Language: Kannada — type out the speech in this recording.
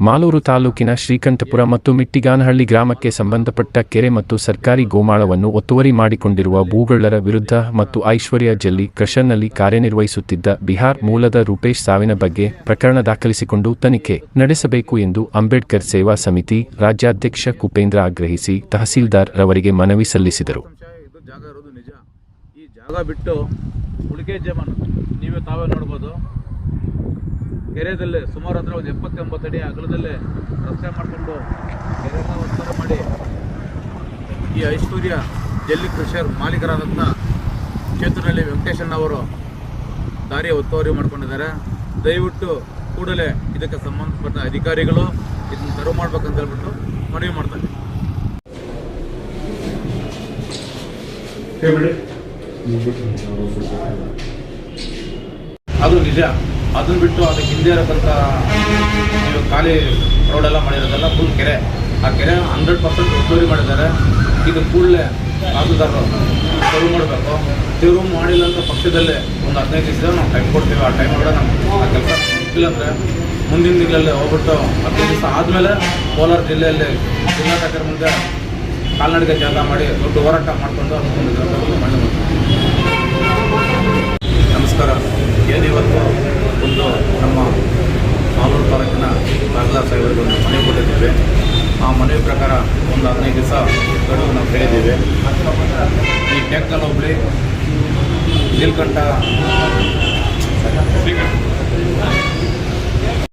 ಮಾಲೂರು ತಾಲೂಕಿನ ಶ್ರೀಕಂಠಪುರ ಮತ್ತು ಮಿಟ್ಟಿಗಾನಹಳ್ಳಿ ಗ್ರಾಮಕ್ಕೆ ಸಂಬಂಧಪಟ್ಟ ಕೆರೆ ಮತ್ತು ಸರ್ಕಾರಿ ಗೋಮಾಳವನ್ನು ಒತ್ತುವರಿ ಮಾಡಿಕೊಂಡಿರುವ ಭೂಗಳ್ಳರ ವಿರುದ್ಧ ಮತ್ತು ಐಶ್ವರ್ಯ ಜಲ್ಲಿ ಕ್ರಷರ್ನಲ್ಲಿ ಕಾರ್ಯನಿರ್ವಹಿಸುತ್ತಿದ್ದ ಬಿಹಾರ್ ಮೂಲದ ರೂಪೇಶ್ ಸಾವಿನ ಬಗ್ಗೆ ಪ್ರಕರಣ ದಾಖಲಿಸಿಕೊಂಡು ತನಿಖೆ ನಡೆಸಬೇಕು ಎಂದು ಅಂಬೇಡ್ಕರ್ ಸೇವಾ ಸಮಿತಿ ರಾಜ್ಯಾಧ್ಯಕ್ಷ ಕುಪೇಂದ್ರ ಆಗ್ರಹಿಸಿ ತಹಸೀಲ್ದಾರ್ ರವರಿಗೆ ಮನವಿ ಸಲ್ಲಿಸಿದರು. ಕೆರೆದಲ್ಲಿ ಸುಮಾರು ಅಂದರೆ ಒಂದು ಎಪ್ಪತ್ತೆಂಬತ್ತು ಅಡಿ ಅಗಲದಲ್ಲೇ ರಸ್ತೆ ಮಾಡಿಕೊಂಡು ಕೆರೆನ ಒತ್ತಡ ಮಾಡಿ ಈ ಐಶ್ವರ್ಯ ಜಲ್ಲಿ ಕ್ರಷರ್ ಮಾಲೀಕರಾದಂಥ ಕ್ಷೇತ್ರದಲ್ಲಿ ವೆಂಕಟೇಶನ್ ಅವರು ದಾರಿ ಒತ್ತುವರಿ ಮಾಡ್ಕೊಂಡಿದ್ದಾರೆ. ದಯವಿಟ್ಟು ಕೂಡಲೇ ಇದಕ್ಕೆ ಸಂಬಂಧಪಟ್ಟ ಅಧಿಕಾರಿಗಳು ಇದನ್ನು ತೆರವು ಮಾಡ್ಬೇಕಂತ ಹೇಳ್ಬಿಟ್ಟು ಮನವಿ ಮಾಡ್ತಾರೆ ಅದು ನಿಜ. ಅದನ್ನ ಬಿಟ್ಟು ಅದಕ್ಕೆ ಹಿಂದೆ ಇರೋಕ್ಕಂಥ ಖಾಲಿ ರೋಡೆಲ್ಲ ಮಾಡಿರೋದೆಲ್ಲ ಫುಲ್ ಕೆರೆ. ಆ ಕೆರೆ ಹಂಡ್ರೆಡ್ ಪರ್ಸೆಂಟ್ ಒತ್ತುವರಿ ಮಾಡಿದ್ದಾರೆ. ಇದು ಕೂಡಲೇ ಆಗುದಾರು ತೆರವು ಮಾಡಬೇಕು. ತೆರವು ಮಾಡಿಲ್ಲ ಅಂತ ಪಕ್ಷದಲ್ಲೇ ಒಂದು ಹದಿನೈದು ದಿವಸ ನಾವು ಟೈಮ್ ಕೊಡ್ತೀವಿ. ಆ ಟೈಮ್ ಕೂಡ ನಾವು ಆ ಕೆಲಸ ಮುಗಿಲ್ಲ ಅಂದರೆ ಮುಂದಿನ ದಿನಗಳಲ್ಲಿ ಹೋಗ್ಬಿಟ್ಟು ಹದಿನೈದು ದಿವಸ ಆದಮೇಲೆ ಕೋಲಾರ ಜಿಲ್ಲೆಯಲ್ಲಿ ಜಿಲ್ಲಾಧಿಕಾರಿ ಮುಂದೆ ಕಾಲ್ನಡಿಗೆ ಜಾಗ ಮಾಡಿ ದೊಡ್ಡ ಹೋರಾಟ ಮಾಡಿಕೊಂಡು ಅದು ತಹಸೀಲ್ದಾರ್ ಸಾಹೇಬರಿಗೆ ಒಂದು ಮನೆ ಕೊಟ್ಟಿದ್ದೇವೆ. ಆ ಮನವಿ ಪ್ರಕಾರ ಒಂದು ಹದಿನೈದು ದಿವಸ ಗಡುವು ನಾವು ಕೇಳಿದ್ದೀವಿ ಈ ಟೆಕ್ಕಲ್ ಹೋಬಳಿ ನೀಲ್ಕಂಠ